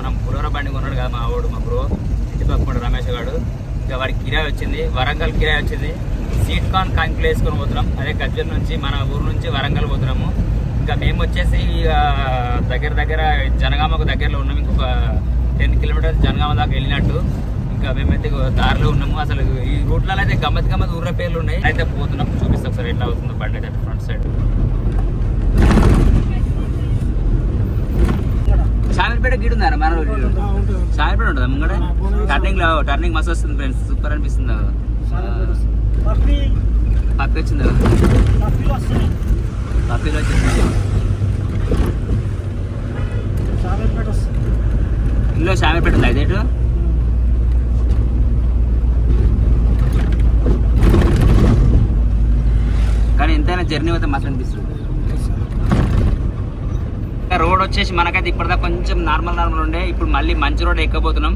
మనం పులోర బండి కొన్నాడు కదా మా వాడు మా బ్రో ఇంటి రమేష్ గారు ఇంకా వాడికి కిరాయి వచ్చింది వరంగల్ కిరాయి వచ్చింది. సీట్ కాన్ కాంకులు వేసుకొని పోతున్నాం. అదే గజ్జల్ నుంచి మన ఊరు నుంచి వరంగల్ పోతున్నాము. ఇంకా మేము వచ్చేసి ఇక దగ్గర దగ్గర జనగామకు దగ్గరలో ఉన్నాం. ఇంకొక టెన్ కిలోమీటర్స్ జనగామ దాకా వెళ్ళినట్టు. ఇంకా మేమైతే దారిలో ఉన్నాము. అసలు ఈ రూట్లలో అయితే గమ్మత్ గమ్మత్ ఊర్ల పేర్లు ఉన్నాయి. అయితే పోతున్నాం. చూపిస్తాం సార్ ఎట్లా అవుతుందో బండి అయితే ఫ్రంట్ సైడ్. షామీర్పేట గీడు ఉందా మన షామీర్పేట ఉంటుందా ముంగడ టర్నింగ్లో టర్నింగ్ మస్తు వస్తుంది ఫ్రెండ్స్ సూపర్ అనిపిస్తుంది పప్పి వచ్చింది పప్పిలో వచ్చింది ఇందులో షామీర్పేట ఉందా ఇదేటు కానీ ఎంతైనా జర్నీ అయితే మస్తు అనిపిస్తుంది ఇంకా రోడ్ వచ్చేసి మనకైతే ఇప్పటిదాకా కొంచెం నార్మల్ నార్మల్ ఉండే. ఇప్పుడు మళ్ళీ మంచి రోడ్ ఎక్కబోతున్నాం.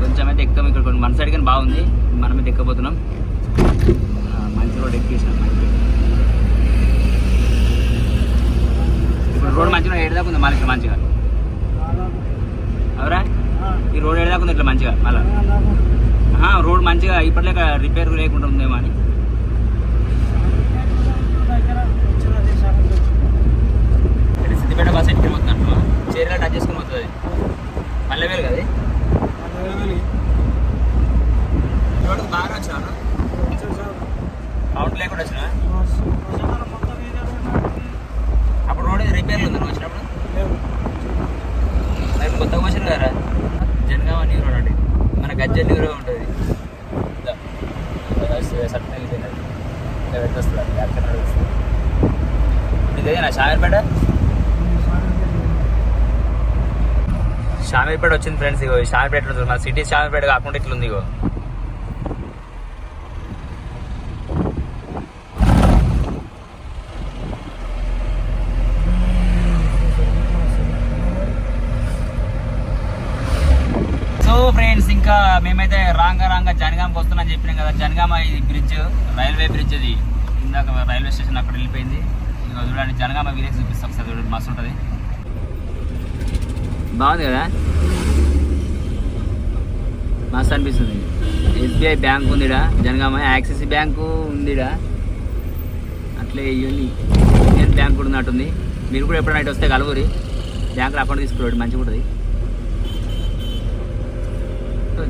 కొంచెం అయితే ఎక్కుతాం ఇక్కడ కొంచెం మన సైడ్ కానీ బాగుంది. మనం అయితే ఎక్కబోతున్నాం. మంచి రోడ్ ఎక్కేసినాం ఇప్పుడు రోడ్ మంచిగా ఏడు ఉంది మళ్ళీ ఇట్లా మంచిగా. అవరా? ఈ రోడ్ ఏడు ఉంది ఇట్లా మంచిగా మళ్ళీ. రోడ్ మంచిగా ఇప్పటిలేక రిపేర్ లేకుండా ఉందేమో అని ఇక్కడ సిద్దిపేట బస్ ఎక్కి పోతున్నట్టు చీరలో టచ్ చేసుకుని పోతుంది పల్లె వేలు కదా రోడ్డు బాగా వచ్చాను అవుట్ లేకుండా వచ్చినా అప్పుడు రోడ్ రిపేర్లు ఉంది నువ్వు వచ్చినప్పుడు మరి కొత్తగా వచ్చిన కదా జనగామ న్యూ రోడ్ అండి మన కూడా ఉంటుంది. సట్న వస్తుంది అక్కడ నడుస్తుంది. ఇదే నా షామీర్పేట? షామీర్పేట వచ్చింది ఫ్రెండ్స్ ఇగో షామీర్పేట మన సిటీ షామీర్పేట కాకుండా ఇట్లుంది ఉంది ఇగో సో ఫ్రెండ్స్ ఇంకా మేమైతే రాంగా రాంగా జనగామకి వస్తున్నాం చెప్పినాం కదా. జనగామ ఇది బ్రిడ్జ్ రైల్వే బ్రిడ్జ్ అది ఇందాక రైల్వే స్టేషన్ అక్కడ వెళ్ళిపోయింది. ఇక చూడండి జనగామ విలేజ్ చూపిస్తాం సార్ చూడండి మస్తు ఉంటుంది. బాగుంది కదా? మస్తు అనిపిస్తుంది. ఎస్బీఐ బ్యాంక్ ఉందిడా? జనగామ యాక్సిస్ బ్యాంకు ఉందిడా? అట్లే యూనియన్ బ్యాంక్ కూడా ఉన్నట్టుంది. మీరు కూడా ఎప్పుడైనా ఇటు వస్తే కలుగురి బ్యాంకులో అకౌంట్ తీసుకురండి మంచిగా ఉంటుంది.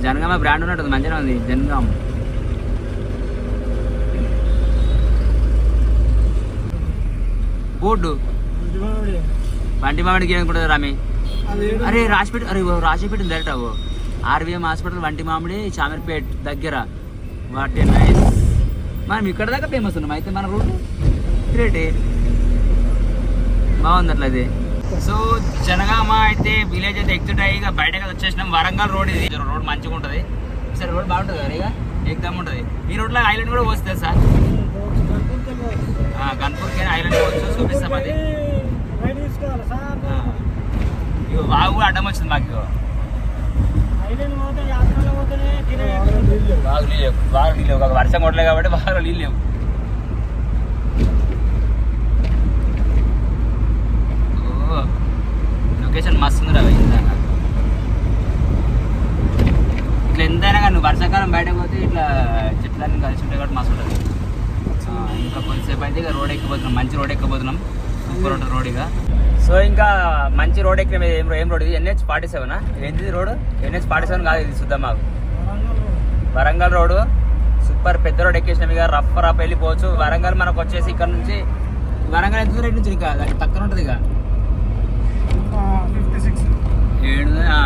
జనగామ బ్రాండ్ ఉన్నట్టుంది మంచిగా ఉంది జనగామ బోర్డు. బండి మామిడికి ఏమనుకుంటుంది రామి? అరే రాసిపెట్టి అరే రాసిపెట్టింది డైరెక్ట్ అవ్వ ఆర్వీఎం హాస్పిటల్ వంటి మామిడి చామర్పేట్ దగ్గర. వాట్ ఏ నైస్ మనం ఇక్కడ దాకా ఫేమస్ ఉన్నాం అయితే మన రూట్ గ్రేటే బాగుంది అట్లా అది సో జనగామ అయితే విలేజ్ అయితే ఎగ్జిట్ అయ్యి ఇక బయటకు వచ్చేసినాం. వరంగల్ రోడ్ ఇది. రోడ్ మంచిగా ఉంటుంది. సరే రోడ్ బాగుంటుంది కదా ఇక ఎగ్జామ్ ఉంటుంది. ఈ రోడ్లో ఐలాండ్ కూడా వస్తుంది సార్ గన్పూర్కి ఐలాండ్ పోవచ్చు. చూపిస్తాం అది. ఇగో వాగు కూడా అడ్డం వచ్చింది మాకు. బాగా నీళ్ళు లేవు. బాగా నీళ్ళు లేవు. వర్షం కొట్టలే కాబట్టి బాగా నీళ్ళు లేవు. లొకేషన్ మస్తు ఉంది రా ఇట్లా ఎంతైనా కానీ వర్షాకాలం బయటకు పోతే ఇట్లా చెట్లన్నీ కలిసి ఉంటాయి కాబట్టి మస్తు ఉంటుంది. ఇంకా కొంతసేపు అయితే ఇక రోడ్ ఎక్కిపోతున్నాం. మంచి రోడ్ ఎక్కిపోతున్నాం. సూపర్ ఉంటుంది రోడ్ ఇక. సో ఇంకా మంచి రోడ్ ఎక్కిన ఏం ఏం రోడ్ ఇది? ఎన్హెచ్ ఫార్టీ సెవెనా ఏంటిది రోడ్? ఎన్హెచ్ ఫార్టీ సెవెన్ కాదు ఇది చూద్దాం మాకు. వరంగల్ రోడ్. సూపర్ పెద్ద రోడ్ ఎక్కేసినాం ఇక. రఫ్ రఫ్ వెళ్ళిపోవచ్చు. వరంగల్ మనకు వచ్చేసి ఇక్కడ నుంచి వరంగల్ ఎంత దూరం నుంచి ఇంకా దానికి పక్కన ఉంటుంది ఇక.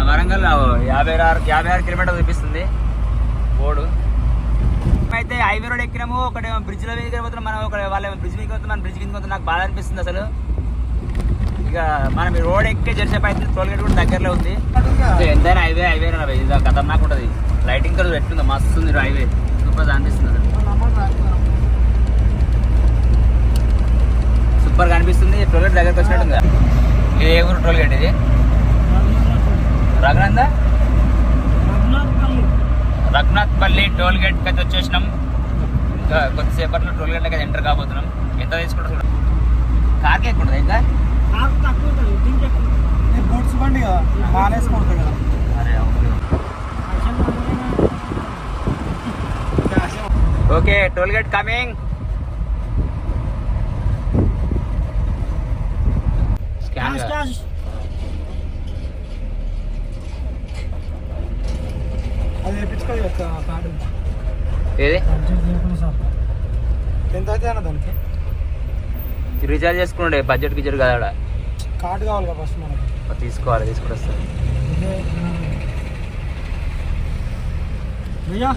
వరంగల్ యాభై ఆరు యాభై ఆరు కిలోమీటర్లు చూపిస్తుంది. బోర్డు. అయితే హైవే రోడ్ ఎక్కినాము ఒకటి బ్రిడ్జ్లో మీద పోతున్నాం మనం ఒక వాళ్ళ బ్రిడ్జ్ మీద పోతున్నాం మన బ్రిడ్జ్ కింద పోతున్నాం నాకు బాధ అనిపిస్తుంది అసలు. ఇక మనం రోడ్ ఎక్కే జరిసేపు అయితే టోల్ గేట్ కూడా దగ్గరలో ఉంది. ఎంతైనా హైవే హైవే ఇది ఖతర్నాక్ ఉంటుంది. లైటింగ్ కలర్ పెట్టుంది మస్తు ఉంది హైవే. సూపర్ అనిపిస్తుంది అసలు. సూపర్గా అనిపిస్తుంది టోల్ గేట్ దగ్గరకు వచ్చినట్టుంది ఇది ఏ ఊరు టోల్ గేట్ ఇది? రఘునంద రఘునాథ్పల్లి టోల్ గేట్ అయితే వచ్చేసినాం. ఇంకా కొద్దిసేపట్లో టోల్ గేట్ అయితే ఎంటర్ కాబోతున్నాం. ఎంత తీసుకుంటారు చూడండి కార్కి ఎక్కువ ఇంకా? బోట్స్ బండి కదా మానేసుకుంటుంది కదా. అరే okay toll gate coming scan అది వేయించుకోవాలి యొక్క కార్డు ఏది? ఎంత అయితే అన్న దానికి? రీఛార్జ్ చేసుకుంటే బడ్జెట్ గిజెట్ కదా. కార్డు కావాలి కదా ఫస్ట్ మనకి. తీసుకోవాలి తీసుకుని వస్తుంది భయ్యా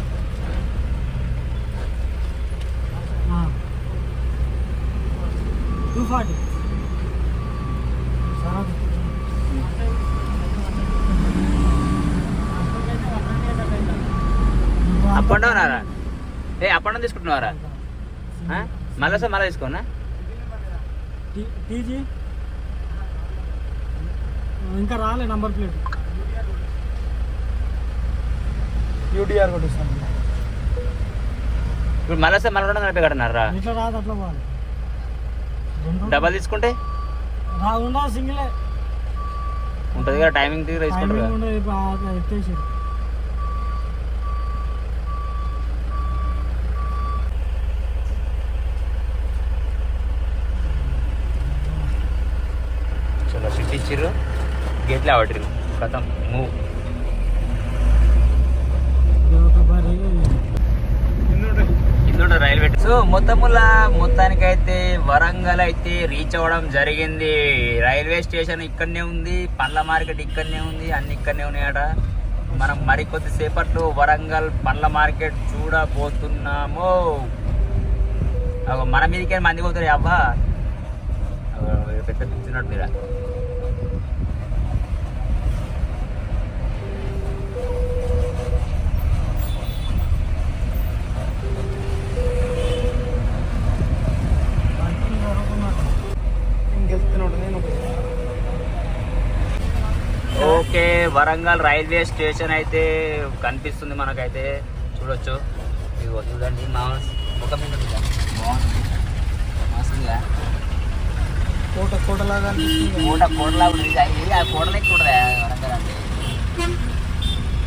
two forty. Up and down ఆరా? ఏ అప్ అండ్ డౌన్ తీసుకుంటున్నారా? మళ్ళీ సార్ మళ్ళీ తీసుకోనా? టీజీ? ఇంకా రాలే నంబర్ ప్లేట్. యూటీఆర్ కూడా ఇస్తాను ఇప్పుడు మళ్ళీ సార్ మళ్ళీ కూడా నడిపే కట్టన్నారా ఇట్లా రాదు అట్లా పోవాలి. డబల్ తీసుకుంటే? రా ఉండదు సింగిలే. ఉంటుంది కదా టైమింగ్ తీసుకుంటారు టైమింగ్ కదా ఉండదు ఇప్పుడు ఎత్తేసి చలో షిఫ్ట్ ఇచ్చిర్రు. గేట్లే అవట్రు కథం. మూవ్ ఇందులో రైల్వే సో మొత్తముల మొత్తానికైతే వరంగల్ అయితే రీచ్ అవ్వడం జరిగింది. రైల్వే స్టేషన్ ఇక్కడనే ఉంది. పండ్ల మార్కెట్ ఇక్కడనే ఉంది. అన్ని ఇక్కడనే ఉన్నాయట. మనం మరికొద్దిసేపట్లో వరంగల్ పండ్ల మార్కెట్ చూడబోతున్నాము. మన మీదకే మంది పోతారు అబ్బా. పెద్ద పిచ్చినట్టు మీరు వరంగల్ రైల్వే స్టేషన్ అయితే కనిపిస్తుంది మనకైతే. చూడొచ్చు. ఇదిగో చూడండి మా ముఖం మీద ఉందా? బాగుంది. మస్తుందిగా కోట కోటలాగా కోట కోటలా ఉంది. ఆ కోటలే చూడదా వరంగల్ అంటే.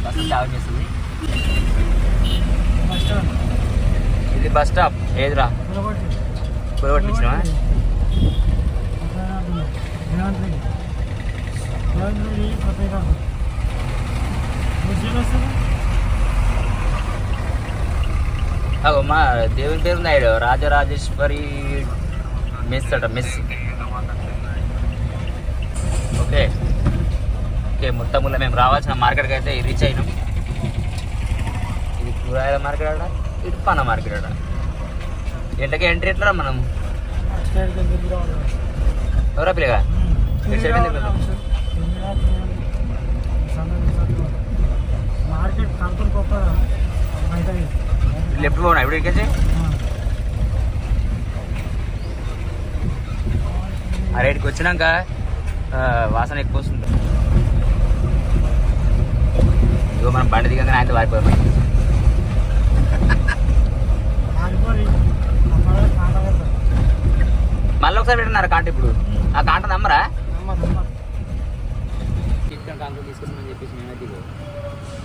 బస్సు చావు చేస్తుంది. ఇది బస్ స్టాప్. ఏదిరా? రెడ్డి రేవంత్ అగో మా దేవుని పేరు ఆయన రాజరాజేశ్వరి మెస్ అట మెస్ ఓకే. ఓకే మొత్తంలో మేము రావాల్సిన మార్కెట్కి అయితే రీచ్ అయినాం. ఇది కూరగాయల మార్కెట్ అట ఇటు పన్న మార్కెట్ అట ఎంటకి ఎంట్రీ ఎట్లా మనం ఎవరా పిల్లగా ఇటు సైడ్ ఎందుకు వెళ్తాం? మార్కెట్ కంట్రోల్ గొప్ప బయట పోనా ఇప్పుడు ఆ రేటుకి వచ్చినాక ఆ, వాసన ఎక్కువ వస్తుంది. ఇగో మనం బండి దిగంగానే ఆయన వారిపోయాం. ఆగిపోయి కాంట పెడతారు మళ్ళీ ఒకసారి పెట్టినారు కాంట ఇప్పుడు? ఆ కాంట నమ్మరా? తీసుకున్నామని చెప్పేసి మేమైతే ఇగో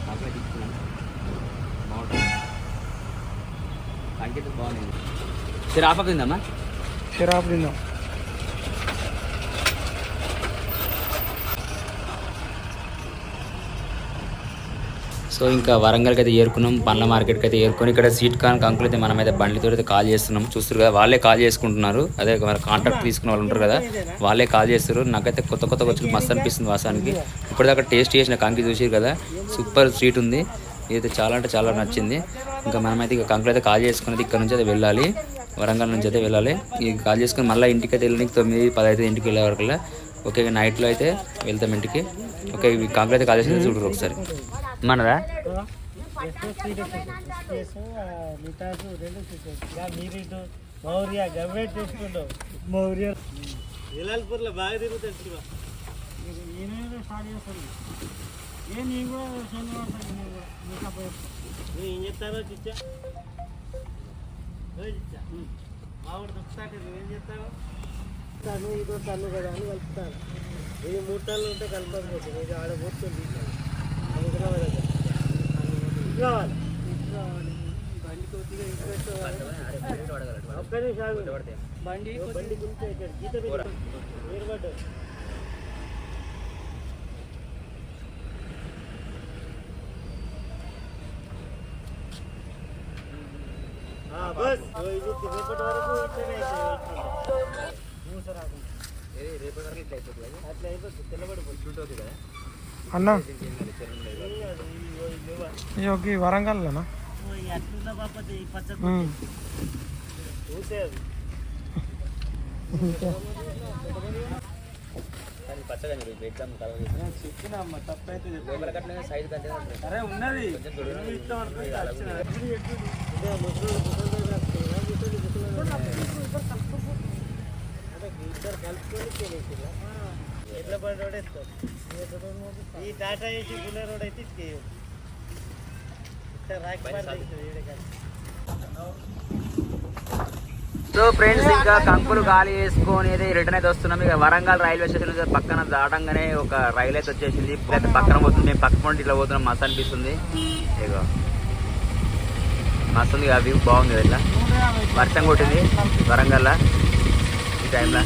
కాంకులు తీసుకున్నాం బాగుంటుంది బాగుంది. సరే షరాబ్ తిందాం. సో ఇంకా వరంగల్కి అయితే ఏరుకున్నాం పండ్ల మార్కెట్కి అయితే ఏరుకొని ఇక్కడ సీట్ కాన్ కంకులు అయితే మనమైతే బండితో అయితే కాల్ చేస్తున్నాం. చూస్తారు కదా వాళ్ళే కాల్ చేసుకుంటున్నారు. అదే మరి కాంట్రాక్ట్ తీసుకున్న వాళ్ళు ఉంటారు కదా వాళ్ళే కాల్ చేస్తారు నాకైతే కొత్త కొత్త వచ్చి మస్తు అనిపిస్తుంది వాసానికి ఇప్పటిదాకా టేస్ట్ చేసిన కంకి చూసారు కదా సూపర్ స్వీట్ ఉంది. ఇదైతే చాలా అంటే చాలా నచ్చింది. ఇంకా మనమైతే ఇక కంకులు అయితే కాల్ చేసుకునేది ఇక్కడ నుంచి అయితే వెళ్ళాలి. వరంగల్ నుంచి అయితే వెళ్ళాలి. ఇక కాల్ చేసుకుని మళ్ళీ ఇంటికి అయితే వెళ్ళడానికి తొమ్మిది పది అయితే ఇంటికి వెళ్ళే వరకు ఓకే ఇక నైట్లో అయితే వెళ్తాం ఇంటికి. ఓకే ఇవి కంకులు అయితే కాల్ చేసుకుని చూడరు ఒకసారి. మనరా మౌర్య చూసుకుంటావు మౌర్య బాగా తిరుగుతాడు స్టార్ట్ ఏం చెప్తారో చిచ్చా చిచ్చా మామిడి దుఃఖాటి ఏం చెప్తావు తను ఇదో తను కదా అని కలుపుతాను ఇది మూడు టన్నులు ఉంటే కలపకపోతుంది ఇది ఆడ పోతుంది కావాలి కావాలి బండి కొద్దిగా ఇది ఒక్క బండి బండి గురించి ఇక్కడ గీత పెట్టి మీరు పడ్డారు ఆ, బస్ ఓ, ఇది రేపటి వరకు ఇట్లనే అవుతుంది. మూస రాకుండా. అట్లా అయిపోతుంది తెల్లబడిపోతుంది అన్న ఇది అది, ఇగో ఇది లేవా? ఈ వరంగల్లోనా ఓ, ఈ అట్లుందా బాపతి ఈ పచ్చ ఉమ్. ఊసే అది చెప్పినమ్మ తప్పైతే అరే ఉన్నది. బండి రోడ్ ఈ టాటా ఏసీ రోడ్ అయితే. సో ఫ్రెండ్స్ ఇంకా కంకులు ఖాళీ చేసుకొని అయితే రిటర్న్ అయితే వస్తున్నాం. ఇక వరంగల్ రైల్వే స్టేషన్ దగ్గర పక్కన దాటంగానే ఒక రైలు అయితే వచ్చేసింది. అయితే పక్కన పోతుంది. మేము పక్క పండి ఇట్లా పోతున్నాం. మస్తు అనిపిస్తుంది. ఇగో. మస్తు ఉంది వ్యూ బాగుంది ఇట్లా? వర్షం కొట్టింది వరంగల్ ఈ టైంలో